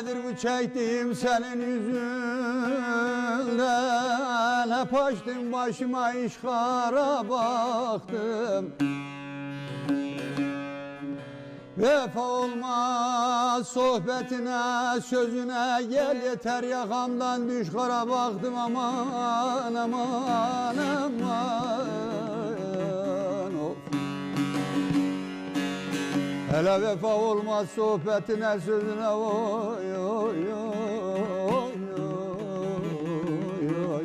Nedir bu çektiğim senin yüzünden? Hep açtım başıma işkara baktım. Vefa olmaz sohbetine sözüne Gel yeter. Yakamdan düş kara baktım aman aman aman Hele vefa olmaz sohbetine sözüne. Oy oy oy oy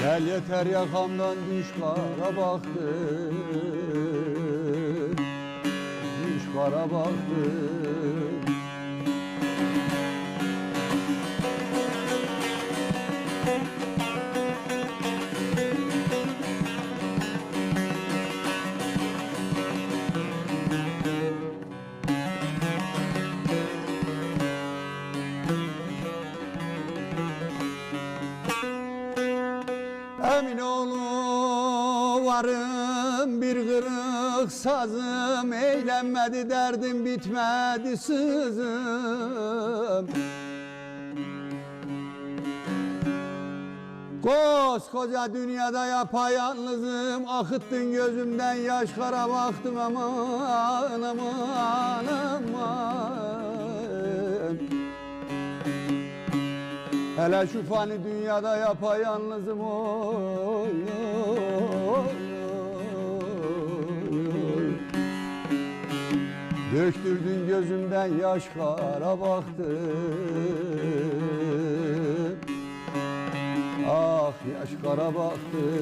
Gel yeter yakamdan düş kara baktım Düş kara baktım Emin oğlu varım bir kırık sazım. Eğlenmedi derdim bitmedi sızım. Koskoca dünyada yapayalnızım. Akıttın gözümden yaş kara baktım. Aman aman aman Hele şu fani dünyada yapayalnızım oy, oy, oy. Döktürdün gözümden yaş kara baktım Ah yaş kara baktım